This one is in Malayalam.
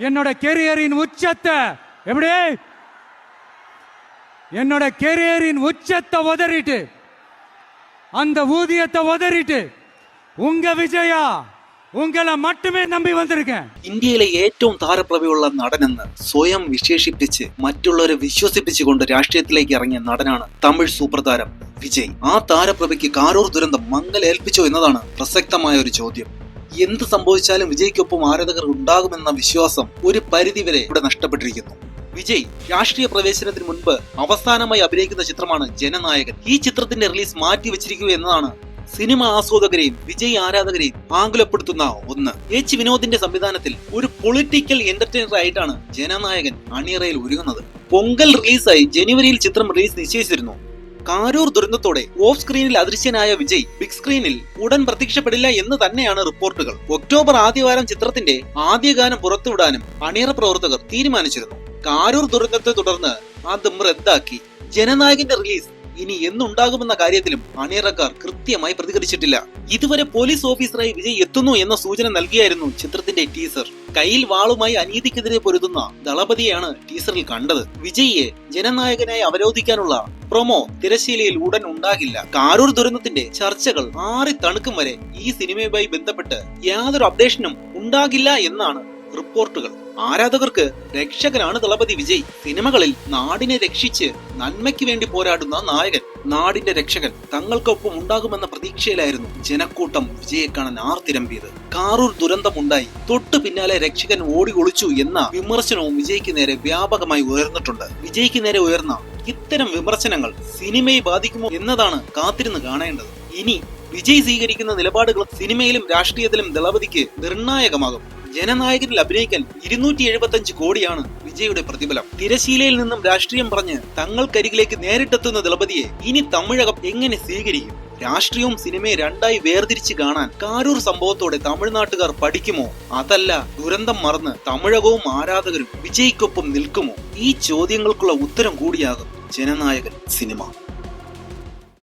என்னோட கெரியரின் உச்சத்தை எப்படி என்னோட கெரியரின் உச்சத்தை உதறிட்டு அந்த ஊதியத்தை உதறிட்டு உங்க விஜயா உங்களை மட்டுமே நம்பி வந்திருக்கேன் ഇന്ത്യയിലെ ഏറ്റവും താരപ്രഭയുള്ള നടനെന്ന് സ്വയം വിശേഷിപ്പിച്ച് മറ്റുള്ളവരെ വിശ്വസിപ്പിച്ചുകൊണ്ട് രാഷ്ട്രീയത്തിലേക്ക് ഇറങ്ങിയ നടനാണ് തമിഴ് സൂപ്പർ താരം വിജയ് ആ താരപ്രഭയ്ക്ക് കാരൂർ ദുരന്തം മങ്ങലേൽപ്പിച്ചോ എന്നതാണ് പ്രസക്തമായ ഒരു ചോദ്യം എന്ത് സംഭവിച്ചാലും വിജയ്ക്കൊപ്പം ആരാധകർ ഉണ്ടാകുമെന്ന വിശ്വാസം ഒരു പരിധിവരെ ഇവിടെ നഷ്ടപ്പെട്ടിരിക്കുന്നു. വിജയ് രാഷ്ട്രീയ പ്രവേശനത്തിന് മുൻപ് അവസാനമായി അഭിനയിക്കുന്ന ചിത്രമാണ് ജനനായകൻ. ഈ ചിത്രത്തിന്റെ റിലീസ് മാറ്റിവെച്ചിരിക്കുക എന്നതാണ് സിനിമ ആസ്വാദകരെയും വിജയ് ആരാധകരെയും ആകുലപ്പെടുത്തുന്ന ഒന്ന്. എച്ച് വിനോദിന്റെ സംവിധാനത്തിൽ ഒരു പൊളിറ്റിക്കൽ എന്റർടൈനർ ആയിട്ടാണ് ജനനായകൻ അണിയറയിൽ ഒരുങ്ങുന്നത്. പൊങ്കൽ റിലീസായി ജനുവരിയിൽ ചിത്രം റിലീസ് നിശ്ചയിച്ചിരുന്നു. കാരൂർ ദുരന്തത്തോടെ ഓഫ് സ്ക്രീനിൽ അദൃശ്യനായ വിജയ് ബിഗ് സ്ക്രീനിൽ ഉടൻ പ്രത്യക്ഷപ്പെടില്ല എന്ന് തന്നെയാണ് റിപ്പോർട്ടുകൾ. ഒക്ടോബർ ആദ്യവാരം ചിത്രത്തിന്റെ ആദ്യ ഗാനം പുറത്തുവിടാനും അണിയറ പ്രവർത്തകർ തീരുമാനിച്ചിരുന്നു. കാരൂർ ദുരന്തത്തെ തുടർന്ന് അതും റദ്ദാക്കി. ജനനായകന്റെ റിലീസ് ഇനി എന്നുണ്ടാകുമെന്ന കാര്യത്തിലും അണിയറക്കാർ കൃത്യമായി പ്രതികരിച്ചിട്ടില്ല. ഇതുവരെ പോലീസ് ഓഫീസറായി വിജയ് എത്തുന്നു എന്ന സൂചന നൽകിയായിരുന്നു ചിത്രത്തിന്റെ ടീസർ. കയ്യിൽ വാളുമായി അനീതിക്കെതിരെ പൊരുതുന്ന ദളപതിയാണ് ടീസറിൽ കണ്ടത്. വിജയിയെ ജനനായകനായി അവരോധിക്കാനുള്ള പ്രൊമോ തിരശീലയിൽ ഉടൻ ഉണ്ടാകില്ല. കാരൂർ ദുരന്തത്തിന്റെ ചർച്ചകൾ ആറി തണുക്കും വരെ ഈ സിനിമയുമായി ബന്ധപ്പെട്ട് യാതൊരു അപ്ഡേഷനും ഉണ്ടാകില്ല എന്നാണ് റിപ്പോർട്ടുകൾ. ആരാധകർക്ക് രക്ഷകനാണ് ദളപതി വിജയ്. സിനിമകളിൽ നാടിനെ രക്ഷിച്ച് നന്മയ്ക്ക് വേണ്ടി പോരാടുന്ന നായകൻ നാടിന്റെ രക്ഷകൻ തങ്ങൾക്കൊപ്പം ഉണ്ടാകുമെന്ന പ്രതീക്ഷയിലായിരുന്നു ജനക്കൂട്ടം വിജയെ കാണാൻ ആർത്തിരമ്പിയത്. കാറൂർ ദുരന്തമുണ്ടായി. തൊട്ടു പിന്നാലെ രക്ഷകൻ ഓടി ഒളിച്ചു എന്ന വിമർശനവും വിജയ്ക്ക് നേരെ വ്യാപകമായി ഉയർന്നിട്ടുണ്ട്. വിജയ്ക്ക് നേരെ ഉയർന്ന ഇത്തരം വിമർശനങ്ങൾ സിനിമയെ ബാധിക്കുമോ എന്നതാണ് കാത്തിരുന്ന് കാണേണ്ടത്. ഇനി വിജയ് സ്വീകരിക്കുന്ന നിലപാടുകൾ സിനിമയിലും രാഷ്ട്രീയത്തിലും ദളപതിക്ക് നിർണായകമാകും. ജനനായകനിൽ അഭിനയിക്കാൻ ഇരുന്നൂറ്റി എഴുപത്തി അഞ്ച് കോടിയാണ് വിജയുടെ പ്രതിഫലം. തിരശീലയിൽ നിന്നും രാഷ്ട്രീയം പറഞ്ഞ് തങ്ങൾക്കരികിലേക്ക് നേരിട്ടെത്തുന്ന ദളപതിയെ ഇനി തമിഴകം എങ്ങനെ സ്വീകരിക്കും? രാഷ്ട്രീയവും സിനിമയെ രണ്ടായി വേർതിരിച്ച് കാണാൻ കാരൂർ സംഭവത്തോടെ തമിഴ്നാട്ടുകാർ പഠിക്കുമോ? അതല്ല ദുരന്തം മറന്ന് തമിഴകവും ആരാധകരും വിജയ്ക്കൊപ്പം നിൽക്കുമോ? ഈ ചോദ്യങ്ങൾക്കുള്ള ഉത്തരം കൂടിയാകും ജനനായകൻ സിനിമ.